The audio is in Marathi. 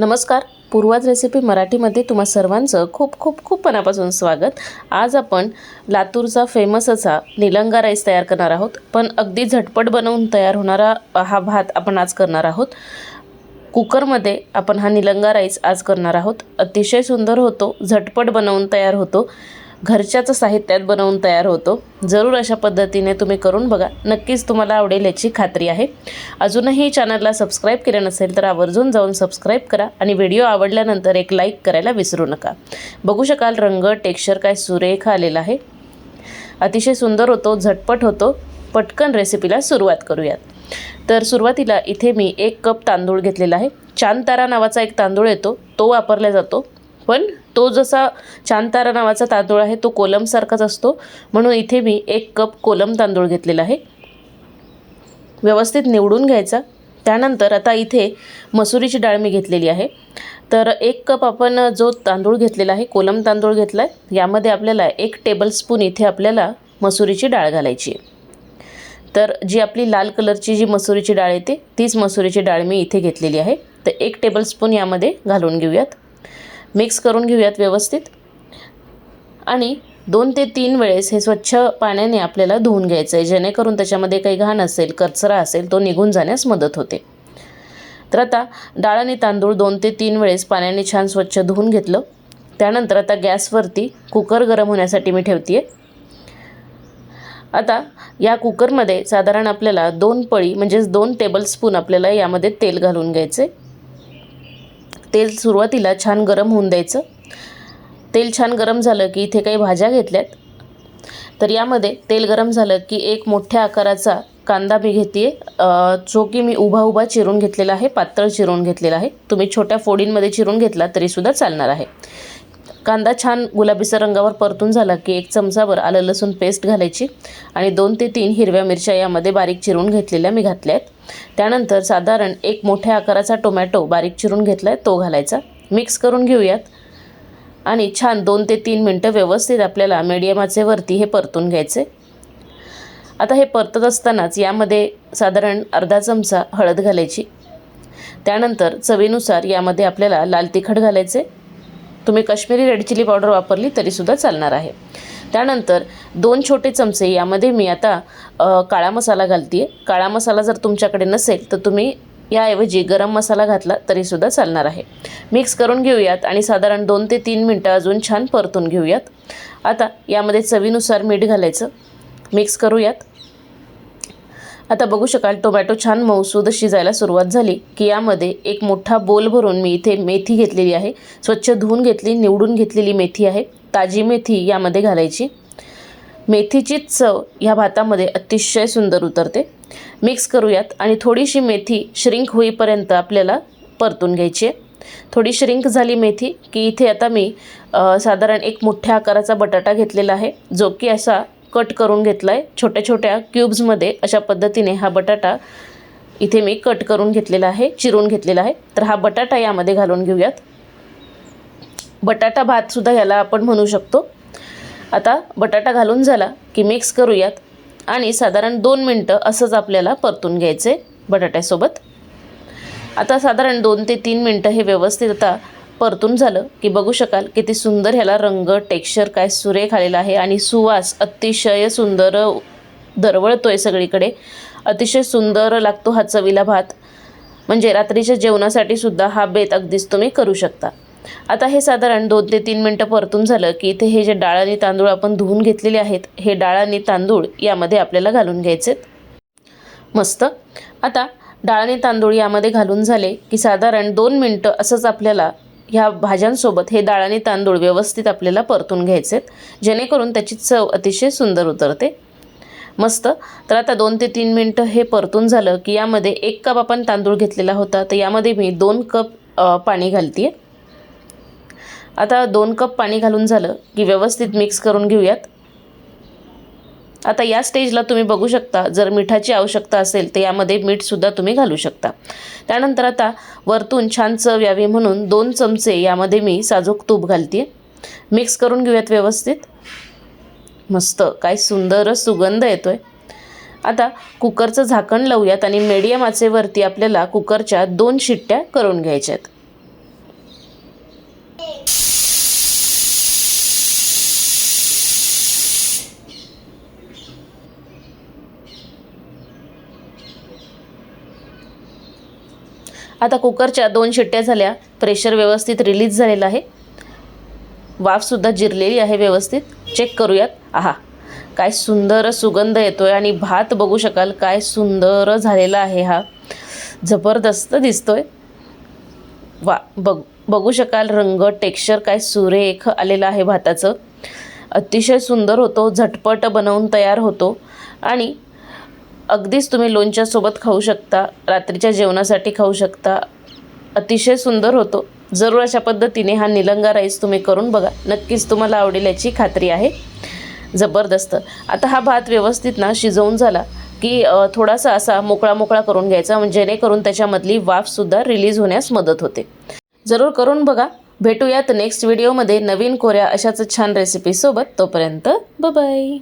नमस्कार. पूर्वाज रेसिपी मराठीमध्ये तुम्हा सर्वांचं खूप खूप खूप मनापासून स्वागत. आज आपण लातूरचा फेमस असा निलंगा राईस तयार करणार आहोत. पण अगदी झटपट बनवून तयार होणारा हा भात आपण आज करणार आहोत. कुकरमध्ये आपण हा निलंगा राईस आज करणार आहोत. अतिशय सुंदर होतो झटपट बनवून तयार होतो. घरच्याच साहित्यात बनवून तयार होतो. जरूर अशा पद्धतीने तुम्ही करून बघा. नक्कीच तुम्हाला आवडेल याची खात्री आहे. अजूनही चॅनलला सबस्क्राईब केलं नसेल तर आवर्जून जाऊन सबस्क्राईब करा आणि व्हिडिओ आवडल्यानंतर एक लाईक करायला विसरू नका. बघू शकाल रंग टेक्स्चर काय सुरेख आलेला आहे. अतिशय सुंदर होतो झटपट होतो. पटकन रेसिपीला सुरुवात करूयात. तर सुरुवातीला इथे मी एक कप तांदूळ घेतलेला आहे. चांद नावाचा एक तांदूळ येतो. तो वापरला जातो. पण तो जसा चांतारा नावाचा तांदूळ आहे तो कोलमसारखाच असतो. म्हणून इथे मी एक कप कोलम तांदूळ घेतलेला आहे. व्यवस्थित निवडून घ्यायचा. त्यानंतर आता इथे मसुरीची डाळ मी घेतलेली आहे. तर एक कप आपण जो तांदूळ घेतलेला आहे कोलम तांदूळ घेतला आहे यामध्ये आपल्याला एक टेबलस्पून इथे आपल्याला मसुरीची डाळ घालायची आहे. तर जी आपली लाल कलरची जी मसुरीची डाळ येते तीच मसुरीची डाळ मी इथे घेतलेली आहे. तर एक टेबलस्पून यामध्ये घालून घेऊयात. मिक्स करून घेऊयात व्यवस्थित. आणि दोन ते तीन वेळेस हे स्वच्छ पाण्याने आपल्याला धुवून घ्यायचं आहे जेणेकरून त्याच्यामध्ये काही घाण असेल कचरा असेल तो निघून जाण्यास मदत होते. तर आता डाळ आणि तांदूळ दोन ते तीन वेळेस पाण्याने छान स्वच्छ धुवून घेतलं. त्यानंतर आता गॅसवरती कुकर गरम होण्यासाठी मी ठेवते आहे आता या कुकरमध्ये साधारण आपल्याला दोन पळी म्हणजेच दोन टेबलस्पून आपल्याला यामध्ये तेल घालून घ्यायचे तेल सुरुवातीला छान गरम होऊन द्यायचं. तेल छान गरम झालं की इथे काही भाज्या घेतल्यात. तर यामध्ये तेल गरम झालं की एक मोठ्या आकाराचा कांदा मी घेते जो की मी उभा उभा चिरून घेतलेला आहे पातळ चिरून घेतलेला आहे. तुम्ही छोट्या फोडींमध्ये चिरून घेतला तरीसुद्धा चालणार आहे. कांदा छान गुलाबीचा रंगावर परतून झाला की एक चमचाभर आलं लसूण पेस्ट घालायची आणि दोन ते तीन हिरव्या मिरच्या यामध्ये बारीक चिरून घेतलेल्या मी घातल्या आहेत त्यानंतर साधारण एक मोठ्या आकाराचा टोमॅटो बारीक चिरून घेतला आहे तो घालायचा. मिक्स करून घेऊयात. आणि छान दोन ते तीन मिनटं व्यवस्थित आपल्याला मीडियम आचेवरती हे परतून घ्यायचे. आता हे परतत असतानाच यामध्ये साधारण अर्धा चमचा हळद घालायची. त्यानंतर चवीनुसार यामध्ये आपल्याला लाल तिखट घालायचे. तुम्ही कश्मीरी रेड चिली पावडर वापरली तरीसुद्धा चालणार आहे. त्यानंतर दोन छोटे चमचे यामध्ये मी आता काळा मसाला घालते आहे काळा मसाला जर तुमच्याकडे नसेल तर तुम्ही याऐवजी गरम मसाला घातला तरीसुद्धा चालणार आहे. मिक्स करून घेऊयात आणि साधारण दोन ते तीन मिनटं अजून छान परतून घेऊयात. आता यामध्ये चवीनुसार मीठ घालायचं. मिक्स करूयात. आता बघू शकाल टोमॅटो छान मऊसूद शिजायला सुरुवात झाली की यामध्ये एक मोठा बोल भरून मी इथे मेथी घेतलेली आहे. स्वच्छ धुवून घेतली निवडून घेतलेली मेथी आहे. ताजी मेथी यामध्ये घालायची. मेथीची चव ह्या भातामध्ये अतिशय सुंदर उतरते. मिक्स करूयात आणि थोडीशी मेथी श्रिंक होईपर्यंत आपल्याला परतून घ्यायची आहे. थोडी श्रिंक झाली मेथी की इथे आता मी साधारण एक मोठ्या आकाराचा बटाटा घेतलेला आहे. जो की असा कट करून घेतला आहे छोट्या छोट्या क्यूब्समध्ये अशा पद्धतीने हा बटाटा इथे मी कट करून घेतलेला आहे चिरून घेतलेला आहे. तर हा बटाटा यामध्ये घालून घेऊयात. बटाटा भातसुद्धा ह्याला आपण म्हणू शकतो. आता बटाटा घालून झाला की मिक्स करूयात आणि साधारण दोन मिनटं असंच आपल्याला परतून घ्यायचे बटाट्यासोबत. आता साधारण दोन ते तीन मिनटं हे व्यवस्थित आता परतून झालं की बघू शकाल किती सुंदर ह्याला रंग टेक्स्चर काय सुरेख आलेला आहे आणि सुवास अतिशय सुंदर दरवळतो आहे सगळीकडे. अतिशय सुंदर लागतो हा चवीला भात. म्हणजे रात्रीच्या जेवणासाठी सुद्धा हा बेत अगदीच तुम्ही करू शकता. आता हे साधारण दोन ते तीन मिनटं परतून झालं की इथे हे जे डाळ आणि तांदूळ आपण धुवून घेतलेले आहेत हे डाळ आणि तांदूळ यामध्ये आपल्याला घालून घ्यायचेत मस्त. आता डाळ आणि तांदूळ यामध्ये घालून झाले की साधारण दोन मिनटं असंच आपल्याला ह्या भाज्यांसोबत हे डाळ आणि तांदूळ व्यवस्थित आपल्याला परतून घ्यायचेत जेणेकरून त्याची चव अतिशय सुंदर उतरते. मस्त. तर आता दोन ते तीन मिनटं हे परतून झालं की यामध्ये एक कप आपण तांदूळ घेतलेला होता तर यामध्ये मी दोन कप पाणी घालते आहे आता दोन कप पाणी घालून झालं की व्यवस्थित मिक्स करून घेऊयात. आता या स्टेजला तुम्ही बघू शकता जर मिठाची आवश्यकता असेल तर यामध्ये मीठसुद्धा तुम्ही घालू शकता. त्यानंतर आता वरतून छान चव यावी म्हणून दोन चमचे यामध्ये मी साजूक तूप घालते मिक्स करून घेऊयात व्यवस्थित. मस्त काय सुंदर सुगंध येतो आहे आता कुकरचं झाकण लावूयात आणि मीडियम आचेवरती आपल्याला कुकरच्या दोन शिट्ट्या करून घ्यायच्या आहेत आता कुकरच्या दोन शिट्ट्या झाल्या. प्रेशर व्यवस्थित रिलीज झालेलं आहे. वाफसुद्धा जिरलेली आहे व्यवस्थित. चेक करूयात. आहा. काय सुंदर सुगंध येतो आहे आणि भात बघू शकाल काय सुंदर झालेला आहे हा. जबरदस्त दिसतोय. वा बघ बघू शकाल रंग टेक्स्चर काय सुरेख आलेलं आहे भाताचं. अतिशय सुंदर होतो झटपट बनवून तयार होतो. आणि अगदीच तुम्ही लोणच्यासोबत खाऊ शकता रात्रीच्या जेवणासाठी खाऊ शकता. अतिशय सुंदर होतो. जरूर अशा पद्धतीने हा निलंगा राईस तुम्ही करून बघा. नक्कीच तुम्हाला आवडेल याची खात्री आहे. जबरदस्त. आता हा भात व्यवस्थित ना शिजवून झाला की थोडासा असा मोकळा मोकळा करून घ्यायचा. म्हणजे जेणेकरून त्याच्यामधली वाफसुद्धा रिलीज होण्यास मदत होते. जरूर करून बघा. भेटूयात नेक्स्ट व्हिडिओमध्ये नवीन कोऱ्या अशाच छान रेसिपीसोबत तोपर्यंत बाय